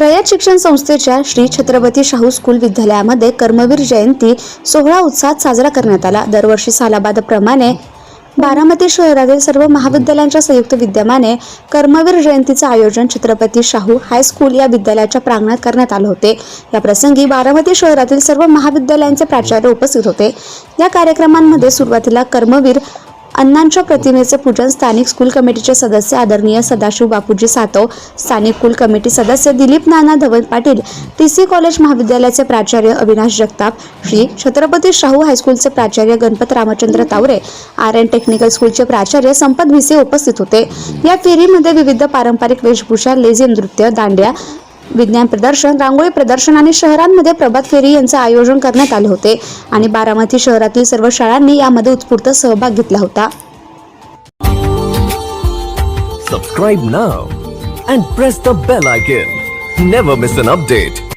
रयत शिक्षण संस्थेच्या श्री छत्रपती शाहू स्कूल विद्यालयामध्ये कर्मवीर जयंती सोहळा उत्साहात साजरा करण्यात आला. दरवर्षी सालाबादप्रमाणे बारामती शहरातील सर्व महाविद्यालयांच्या संयुक्त विद्यमाने कर्मवीर जयंतीचं आयोजन छत्रपती शाहू हायस्कूल या विद्यालयाच्या प्रांगणात करण्यात आले होते. या प्रसंगी बारामती शहरातील सर्व महाविद्यालयांचे प्राचार्य उपस्थित होते. या कार्यक्रमांमध्ये सुरुवातीला कर्मवीर अण्णांच्या प्रतिमेचे पूजन स्थानिक स्कूल कमिटीचे सदस्य आदरणीय सदाशिव बापूजी सातव स्थानिक स्कूल कमिटी सदस्य Dilip Nana Dhawan Patil T C college महाविद्यालयाचे प्राचार्य अविनाश जगताप श्री छत्रपती शाहू हायस्कूलचे प्राचार्य Ganpat Ramchandra Taware R N technical स्कूलचे प्राचार्य संपत भिसे उपस्थित होते. या फेरीमध्ये विविध पारंपरिक वेशभूषा लेझिम नृत्य दांड्या विज्ञान प्रदर्शन रांगोळी प्रदर्शन आणि शहरांमध्ये प्रभात फेरी यांचे आयोजन करण्यात आले होते. आणि बारामती शहरातील सर्व शाळांनी यामध्ये उत्स्फूर्त सहभाग घेतला होता. Subscribe now and press the bell icon never miss an update